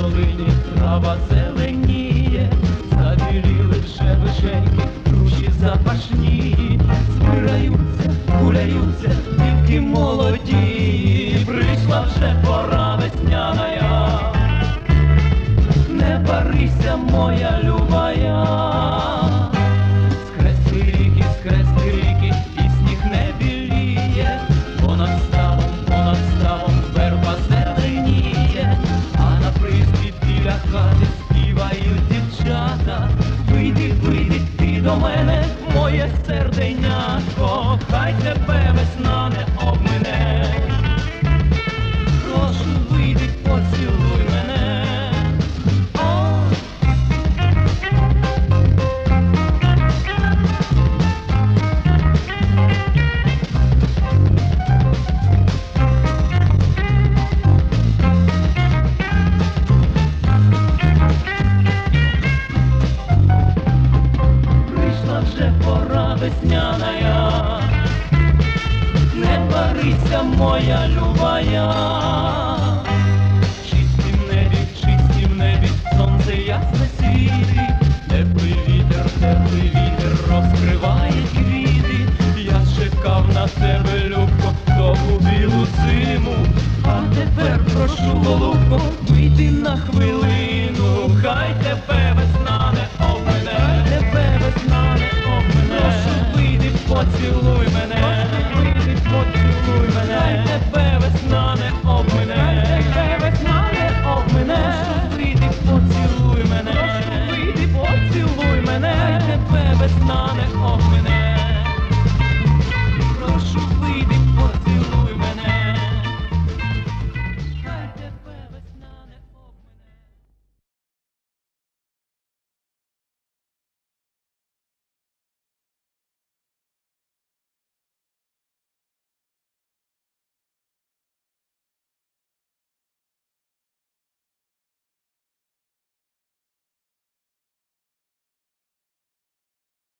долині трава зеленіє, забіліли вже вишеньки, груші запашні, збираються, гуляються, тільки молоді, прийшла вже пора весняна, не барися, моя любая. До мене, моє серденятко, хай тебе весна не обмине. Весняная, не барися, моя любая. Чистім небі, чистім небі, сонце ясне світить, теплий вітер, теплий вітер розкриває квіти. Я чекав на тебе, любко, довгу білу зиму. А тепер прошу, голубко, вийди на хвилину, хай поцілуй мене, Милість, поцілуй мене, Хай тебе весна не обмине, Хай тебе весна не обмине, Прошу вийди, поцілуй мене, Прошу поцілуй мене, Хай тебе весна